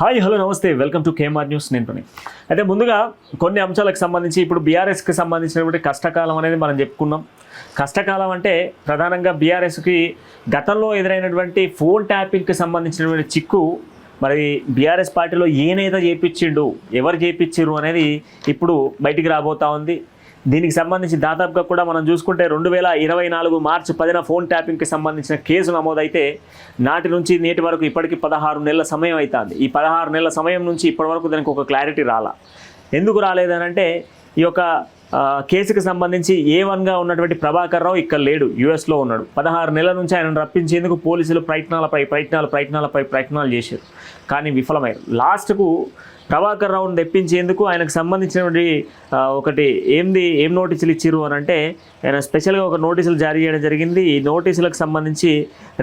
Hi hello నమస్తే. Welcome to KMR news. నేను పని అయితే ముందుగా కొన్ని అంశాలకు సంబంధించి ఇప్పుడు బీఆర్ఎస్కి సంబంధించినటువంటి కష్టకాలం అనేది మనం చెప్పుకున్నాం. కష్టకాలం అంటే ప్రధానంగా బీఆర్ఎస్కి గతంలో ఎదురైనటువంటి ఫోన్ ట్యాపింగ్కి సంబంధించినటువంటి చిక్కు మరి బీఆర్ఎస్ పార్టీలో ఏ నేత చేపించిండు ఎవరు చేపించారు అనేది ఇప్పుడు బయటికి రాబోతా ఉంది. దీనికి సంబంధించి దాదాపుగా కూడా మనం చూసుకుంటే రెండు వేల ఇరవై నాలుగు మార్చి పదిన ఫోన్ ట్యాపింగ్కి సంబంధించిన కేసు నమోదైతే నాటి నుంచి నేటి వరకు ఇప్పటికి పదహారు నెలల సమయం అవుతుంది ఈ పదహారు నెలల సమయం నుంచి ఇప్పటి వరకు దానికి ఒక క్లారిటీ రాలా. ఎందుకు రాలేదనంటే ఈ యొక్క కేసుకి సంబంధించి ఏ వన్గా ఉన్నటువంటి ప్రభాకర్ రావు ఇక్కడ లేడు యుఎస్లో ఉన్నాడు. పదహారు నెలల నుంచి ఆయనను రప్పించేందుకు పోలీసులు ప్రయత్నాలపై ప్రయత్నాలు ప్రయత్నాలపై ప్రయత్నాలు చేశారు. కానీ విఫలమయ్యారు. లాస్ట్కు ప్రభాకర్ రావును తెప్పించేందుకు ఆయనకు సంబంధించినటువంటి ఒకటి ఏంది ఏం నోటీసులు ఇచ్చారు అని అంటే ఆయన స్పెషల్గా ఒక నోటీసులు జారీ చేయడం జరిగింది. ఈ నోటీసులకు సంబంధించి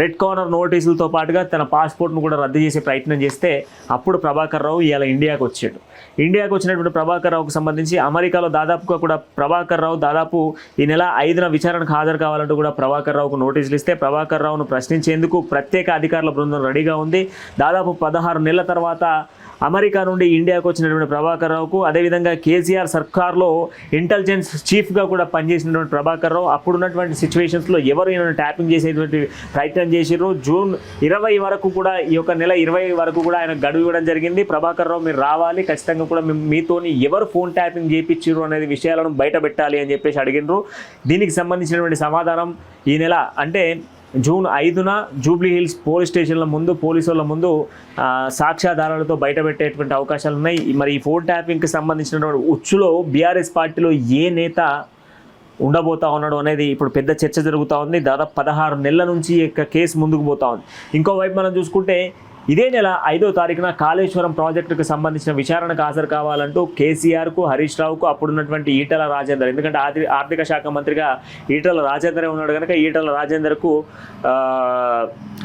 రెడ్ కార్నర్ నోటీసులతో పాటుగా తన పాస్పోర్ట్ను కూడా రద్దు చేసే ప్రయత్నం చేస్తే అప్పుడు ప్రభాకర్ రావు ఇవాళ ఇండియాకు వచ్చాడు. ఇండియాకు వచ్చినటువంటి ప్రభాకర్ రావుకు సంబంధించి అమెరికాలో దాదాపుగా కూడా ప్రభాకర్ రావు దాదాపు ఈ నెల ఐదున విచారణకు హాజరు కావాలంటూ కూడా ప్రభాకర్ రావుకు నోటీసులు ఇస్తే ప్రభాకర్ రావును ప్రశ్నించేందుకు ప్రత్యేక అధికారుల బృందం రెడీగా ఉంది. దాదాపు పదహారు నెలల తర్వాత అమెరికా నుండి ఇండియాకు వచ్చినటువంటి ప్రభాకర్ రావుకు అదేవిధంగా కేసీఆర్ సర్కార్లో ఇంటెలిజెన్స్ చీఫ్గా కూడా పనిచేసినటువంటి ప్రభాకర్ రావు అప్పుడున్నటువంటి సిచ్యువేషన్స్లో ఎవరు ఈయన ట్యాపింగ్ చేసేటువంటి ప్రయత్నం చేసిర్రు? జూన్ ఇరవై వరకు కూడా ఈ యొక్క నెల ఇరవై వరకు కూడా ఆయన గడువు ఇవ్వడం జరిగింది. ప్రభాకర్ రావు మీరు రావాలి ఖచ్చితంగా కూడా మేము మీతోని ఎవరు ఫోన్ ట్యాపింగ్ చేయించారు అనేది విషయాలను బయట పెట్టాలి అని చెప్పేసి అడిగినారు దీనికి సంబంధించినటువంటి సమాధానం ఈ నెల అంటే జూన్ ఐదున జూబ్లీ హిల్స్ పోలీస్ స్టేషన్ల ముందు పోలీసుల ముందు సాక్ష్యాధారాలతో బయటపెట్టేటువంటి అవకాశాలు ఉన్నాయి. మరి ఈ ఫోన్ ట్యాపింగ్కి సంబంధించినటువంటి ఉచ్చులో బీఆర్ఎస్ పార్టీలో ఏ నేత ఉండబోతా ఉన్నాడు అనేది ఇప్పుడు పెద్ద చర్చ జరుగుతూ ఉంది. దాదాపు పదహారు నెలల నుంచి ఈ యొక్క కేసు ముందుకు పోతా ఉంది. ఇంకోవైపు మనం చూసుకుంటే ఇదే నెల ఐదో తారీఖున కాళేశ్వరం ప్రాజెక్టుకు సంబంధించిన విచారణకు హాజరు కావాలంటూ కేసీఆర్కు హరీష్ రావుకు అప్పుడున్నటువంటి ఈటల రాజేందర్. ఎందుకంటే ఆర్థిక శాఖ మంత్రిగా ఈటల రాజేందరే ఉన్నాడు కనుక ఈటల రాజేందర్కు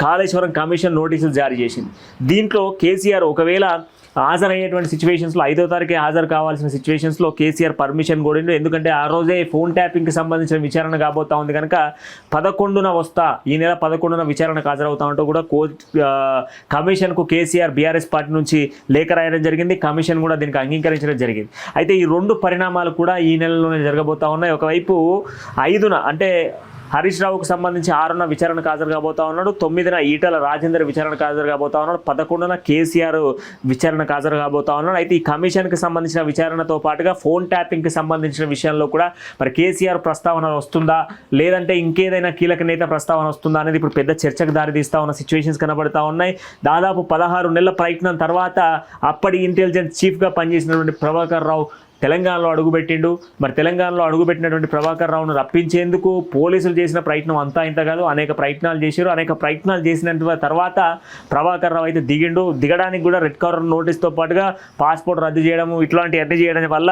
కాళేశ్వరం కమిషన్ నోటీసులు జారీ చేసింది. దీంట్లో కేసీఆర్ ఒకవేళ హాజరయ్యేటువంటి సిచ్యువేషన్స్లో ఐదో తారీఖే హాజరు కావాల్సిన సిచ్యువేషన్స్లో కేసీఆర్ పర్మిషన్ కూడా ఎందుకంటే ఆ రోజే ఫోన్ ట్యాపింగ్కి సంబంధించిన విచారణ కాబోతా ఉంది కనుక పదకొండున వస్తా. ఈ నెల పదకొండున విచారణకు హాజరవుతా ఉంటూ కూడా కో కమిషన్కు కేసీఆర్ బీఆర్ఎస్ పార్టీ నుంచి లేఖ రాయడం జరిగింది. కమిషన్ కూడా దీనికి అంగీకరించడం జరిగింది. అయితే ఈ రెండు పరిణామాలు కూడా ఈ నెలలోనే జరగబోతా ఉన్నాయి. ఒకవైపు ఐదున అంటే హరీష్ రావుకు సంబంధించి ఆరున విచారణకు హాజరు కాబోతా ఉన్నాడు తొమ్మిదిన ఈటల రాజేందర్ విచారణకు హాజరు కాబోతా ఉన్నాడు పదకొండున కేసీఆర్ విచారణకు హాజరు కాబోతా ఉన్నాడు. అయితే ఈ కమిషన్కి సంబంధించిన విచారణతో పాటుగా ఫోన్ ట్యాపింగ్కి సంబంధించిన విషయంలో కూడా మరి కేసీఆర్ ప్రస్తావన వస్తుందా? లేదంటే ఇంకేదైనా కీలక నేత ప్రస్తావన వస్తుందా అనేది ఇప్పుడు పెద్ద చర్చకు దారితీస్తా ఉన్న సిచ్యువేషన్స్ కనబడతా ఉన్నాయి. దాదాపు పదహారు నెలల ప్రయత్నం తర్వాత అప్పటి ఇంటెలిజెన్స్ చీఫ్గా పనిచేసినటువంటి ప్రభాకర్ రావు తెలంగాణలో అడుగుపెట్టిండు. మరి తెలంగాణలో అడుగుపెట్టినటువంటి ప్రభాకర్ రావును రప్పించేందుకు పోలీసులు చేసిన ప్రయత్నం అంతా ఇంత కాదు. అనేక ప్రయత్నాలు చేశారు. అనేక ప్రయత్నాలు చేసిన తర్వాత ప్రభాకర్ రావు అయితే దిగిండు. దిగడానికి కూడా రెడ్ కవర్ నోటీస్తో పాటుగా పాస్పోర్ట్ రద్దు చేయడము ఇట్లాంటి అన్ని చేయడం వల్ల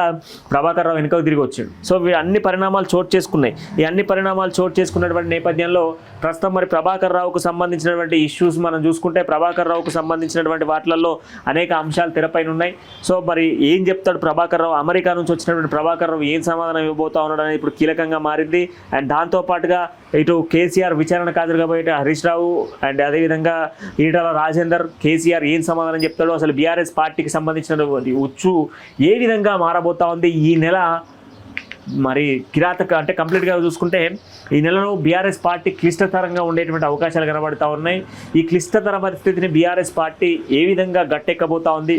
ప్రభాకర్ రావు వెనుకకు తిరిగి వచ్చాడు. సో ఇవి అన్ని పరిణామాలు చోటు చేసుకున్నాయి. ఈ అన్ని పరిణామాలు చోటు చేసుకున్నటువంటి నేపథ్యంలో ప్రస్తుతం మరి ప్రభాకర్ రావుకు సంబంధించినటువంటి ఇష్యూస్ మనం చూసుకుంటే ప్రభాకర్ రావుకు సంబంధించినటువంటి వాటిలలో అనేక అంశాలు తెరపైన ఉన్నాయి. సో మరి ఏం చెప్తాడు ప్రభాకర్ రావు? అమెరికా నుంచి వచ్చినటువంటి ప్రభాకర్ రావు ఏం సమాధానం ఇవ్వబోతా ఉన్నాడు అనేది ఇప్పుడు కీలకంగా మారింది. అండ్ దాంతో పాటుగా ఇటు కేసీఆర్ విచారణకు హాజరు కాబోయే హరీష్ రావు అండ్ అదేవిధంగా ఈటల రాజేందర్ కేసీఆర్ ఏం సమాధానం చెప్తాడో అసలు బీఆర్ఎస్ పార్టీకి సంబంధించిన ఉచ్చు ఏ విధంగా మారబోతా ఉంది? ఈ నెల మరి కిరాతక అంటే కంప్లీట్గా చూసుకుంటే ఈ నెలలో బీఆర్ఎస్ పార్టీ క్లిష్టతరంగా ఉండేటువంటి అవకాశాలు కనబడుతూ ఉన్నాయి. ఈ క్లిష్టతర పరిస్థితిని బీఆర్ఎస్ పార్టీ ఏ విధంగా గట్టెక్కబోతా ఉంది?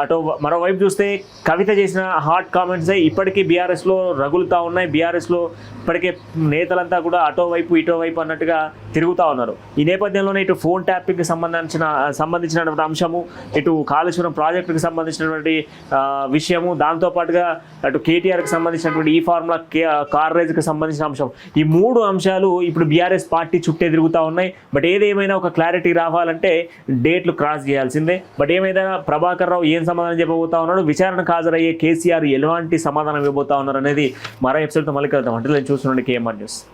అటు మరోవైపు చూస్తే కవిత చేసిన హాట్ కామెంట్స్ ఇప్పటికీ బీఆర్ఎస్లో రగులుతూ ఉన్నాయి. బీఆర్ఎస్లో ఇప్పటికే నేతలంతా కూడా అటో వైపు ఇటో వైపు అన్నట్టుగా తిరుగుతూ ఉన్నారు. ఈ నేపథ్యంలోనే ఇటు ఫోన్ ట్యాపింగ్కి సంబంధించిన సంబంధించినటువంటి అంశము ఇటు కాళేశ్వరం ప్రాజెక్టుకి సంబంధించినటువంటి విషయము దాంతోపాటుగా అటు కేటీఆర్కి సంబంధించినటువంటి ఈ ఫార్ములా కే కార్ రైజ్కి సంబంధించిన అంశం. ఈ మూడు అంశాలు ఇప్పుడు బీఆర్ఎస్ పార్టీ చుట్టే తిరుగుతూ ఉన్నాయి. బట్ ఏదేమైనా ఒక క్లారిటీ రావాలంటే డేట్లు క్రాస్ చేయాల్సిందే. బట్ ఏమైనా ప్రభాకర్ రావు ఏ సమాధానం చెప్పబోతా ఉన్నాడు? విచారణకు హాజరయ్యే కేసీఆర్ ఎలాంటి సమాధానం ఇవ్వబోతా ఉన్నారు అనేది మరో ఎపిసోడ్తో మళ్ళీ కలుద్దాం. అంటే చూస్తున్నాండి కేఎంఆర్ న్యూస్.